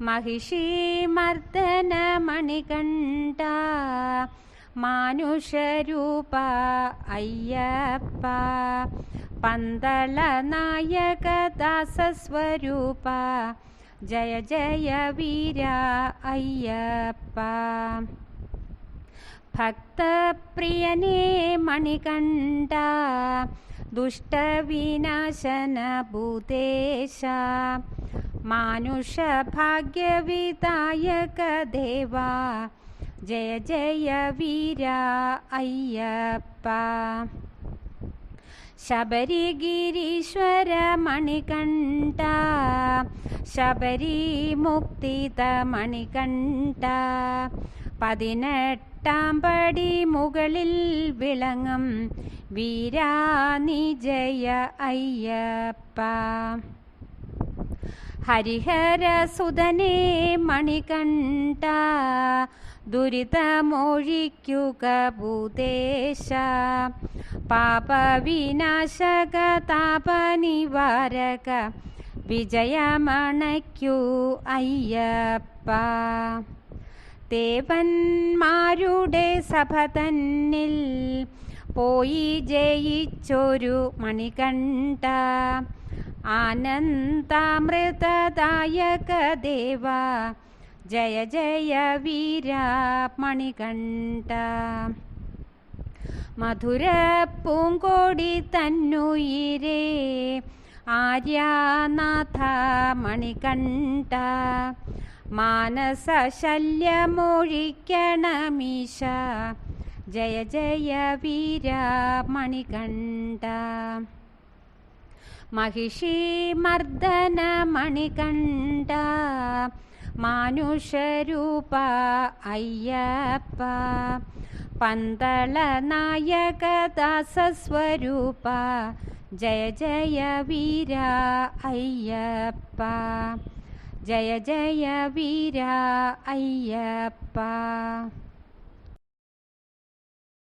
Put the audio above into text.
महिषीमर्दनमणिकण्ठ मानुषरूप अय्यप्प पन्दलनायकदासस्वरूप जय जय वीरा अय्यप्प भक्तप्रियने मणिकण्ठ दुष्टविनाशन भूतेश മണികണ്ഠ ദുഷ്ടവിനാശന ഭൂതേശ മാനുഷ ഭാഗ്യവിദായക ദേവ ജയ ജയ വീര അയ്യപ്പ. ശബരിഗിരീശ്വര മണികണ്ഠ. ശബരി മുക്തിത മണികണ്ഠ. പതിനെട്ടാം പടി മുകളിൽ വിളങ്ങും വീരാനി ജയ അയ്യപ്പ. ഹരിഹരസുതനേ മണികണ്ഠ ദുരിതമൊഴിക്കുക ഭൂതേശ. പാപവിനാശക താപനിവാരക വിജയമണയ്ക്കൂ അയ്യപ്പ. ദേവന്മാരുടെ സഭ തന്നിൽ പോയി ജയിച്ചൊരു മണികണ്ഠ. ആനന്ദാമൃതദായക ദേവ ജയ ജയ വീര മണികണ്ഠ മധുര പൂങ്കോടി തന്നുയിരേ. ആര്യാനാഥ മണികണ്ഠ. മാനസ ശല്യമൊഴിക്കണമീശ ജയ ജയ വീര മണികണ്ഠ महिषीमर्दन मणिकण्ठ मानुषरूप अय्यप्प पन्तलनायकदासस्वरूप जय जय वीर अय्यप्प जय जय वीर अय्यप्प